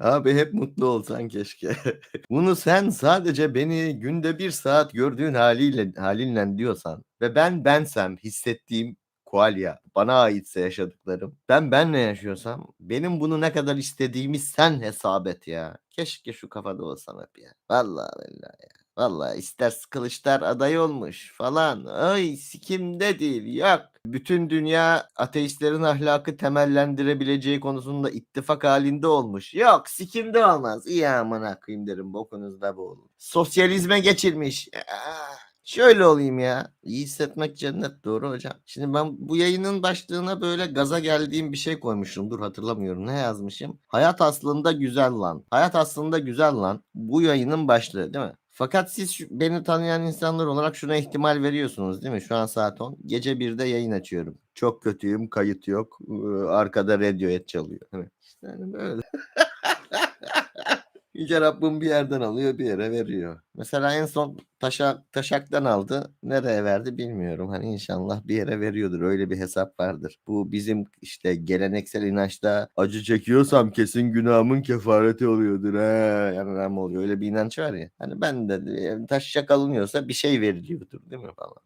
Abi hep mutlu olsan keşke. Bunu sen sadece beni günde bir saat gördüğün haliyle halinle diyorsan ve ben bensem hissettiğim kualya bana aitse yaşadıklarım ben benle yaşıyorsam benim bunu ne kadar istediğimi sen hesap et ya. Keşke şu kafada olsam hep ya. Vallahi billahi ya. Vallahi ister Kılıçlar aday olmuş falan. Ay sikimde değil yok. Bütün dünya ateistlerin ahlakı temellendirebileceği konusunda ittifak halinde olmuş. Yok sikimde olmaz. İyi amına koyayım derim bokunuzda bu olur. Sosyalizme geçilmiş. Şöyle olayım ya. İyi hissetmek cennet doğru hocam. Şimdi ben bu yayının başlığına böyle gaza geldiğim bir şey koymuşum. Dur hatırlamıyorum. Ne yazmışım? Hayat aslında güzel lan. Hayat aslında güzel lan. Bu yayının başlığı değil mi? Fakat siz beni tanıyan insanlar olarak şuna ihtimal veriyorsunuz değil mi? Şu an saat 10. Gece 1'de yayın açıyorum. Çok kötüyüm, kayıt yok. Arkada Radiohead çalıyor. Evet. İşte hani böyle. Yüce Rabbim bir yerden alıyor bir yere veriyor. Mesela en son taşak, taşaktan aldı. Nereye verdi bilmiyorum. Hani inşallah bir yere veriyordur. Öyle bir hesap vardır. Bu bizim işte geleneksel inançta acı çekiyorsam kesin günahımın kefareti oluyordur. He, yani oluyor. Öyle bir inanç var ya. Hani ben de e, taşak alınıyorsa bir şey veriliyordur değil mi falan.